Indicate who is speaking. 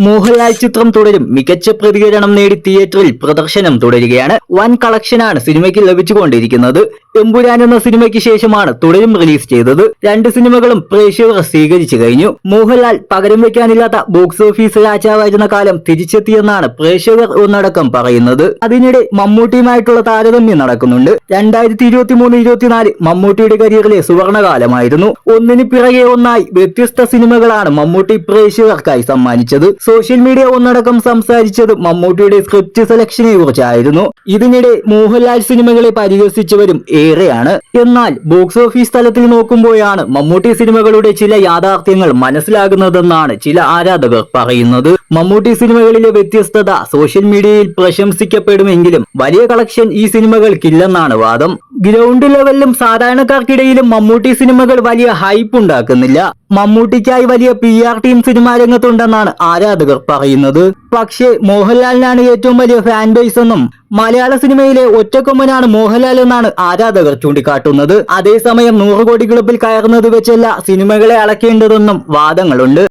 Speaker 1: മോഹൻലാൽ ചിത്രം തുടരും. മികച്ച പ്രതികരണം നേടി തിയേറ്ററിൽ പ്രദർശനം തുടരുകയാണ്. വൻ കളക്ഷനാണ് സിനിമയ്ക്ക് ലഭിച്ചുകൊണ്ടിരിക്കുന്നത്. എമ്പുരാൻ എന്ന സിനിമയ്ക്ക് ശേഷമാണ് തുടരും റിലീസ് ചെയ്തത്. രണ്ട് സിനിമകളും പ്രേക്ഷകർ സ്വീകരിച്ചു കഴിഞ്ഞു. മോഹൻലാൽ പകരം വെക്കാനില്ലാത്ത ബോക്സ് ഓഫീസ് രാജാവായിരുന്ന കാലം തിരിച്ചെത്തിയെന്നാണ് പ്രേക്ഷകർ ഒന്നടക്കം പറയുന്നത്. അതിനിടെ മമ്മൂട്ടിയുമായിട്ടുള്ള താരതമ്യം നടക്കുന്നുണ്ട്. രണ്ടായിരത്തി ഇരുപത്തി മൂന്ന് ഇരുപത്തിനാല് മമ്മൂട്ടിയുടെ കരിയറിലെ സുവർണകാലമായിരുന്നു. ഒന്നിന് പിറകെ ഒന്നായി വ്യത്യസ്ത സിനിമകളാണ് മമ്മൂട്ടി പ്രേക്ഷകർക്കായി സമ്മാനിച്ചത്. സോഷ്യൽ മീഡിയ ഒന്നടക്കം സംസാരിച്ചത് മമ്മൂട്ടിയുടെ സ്ക്രിപ്റ്റ് സെലക്ഷനെ കുറിച്ചായിരുന്നു ഇതിനിടെ മോഹൻലാൽ സിനിമകളെ പരിഹസിച്ചവരും ഏറെയാണ്. എന്നാൽ ബോക്സ് ഓഫീസ് തലത്തിൽ നോക്കുമ്പോഴാണ് മമ്മൂട്ടി സിനിമകളുടെ ചില യാഥാർത്ഥ്യങ്ങൾ മനസ്സിലാകുന്നതെന്നാണ് ചില ആരാധകർ പറയുന്നത്. മമ്മൂട്ടി സിനിമകളിലെ വ്യത്യസ്തത സോഷ്യൽ മീഡിയയിൽ പ്രശംസിക്കപ്പെടുമെങ്കിലും വലിയ കളക്ഷൻ ഈ സിനിമകൾക്കില്ലെന്നാണ് വാദം. ഗ്രൗണ്ട് ലെവലിലും സാധാരണക്കാർക്കിടയിലും മമ്മൂട്ടി സിനിമകൾ വലിയ ഹൈപ്പ് ഉണ്ടാക്കുന്നില്ല. മമ്മൂട്ടിക്കായി വലിയ പി ആർ ടീം സിനിമാ രംഗത്തുണ്ടെന്നാണ് ആരാധകർ പറയുന്നത്. പക്ഷേ മോഹൻലാലിനാണ് ഏറ്റവും വലിയ ഫാൻ ബേസ് എന്നും മലയാള സിനിമയിലെ ഒറ്റക്കൊമ്പനാണ് മോഹൻലാൽ എന്നാണ് ആരാധകർ ചൂണ്ടിക്കാട്ടുന്നത്. അതേസമയം നൂറ് കോടി ക്ലബിൽ കയറുന്നത് വെച്ചല്ല സിനിമകളെ അളക്കേണ്ടതെന്നും വാദങ്ങളുണ്ട്.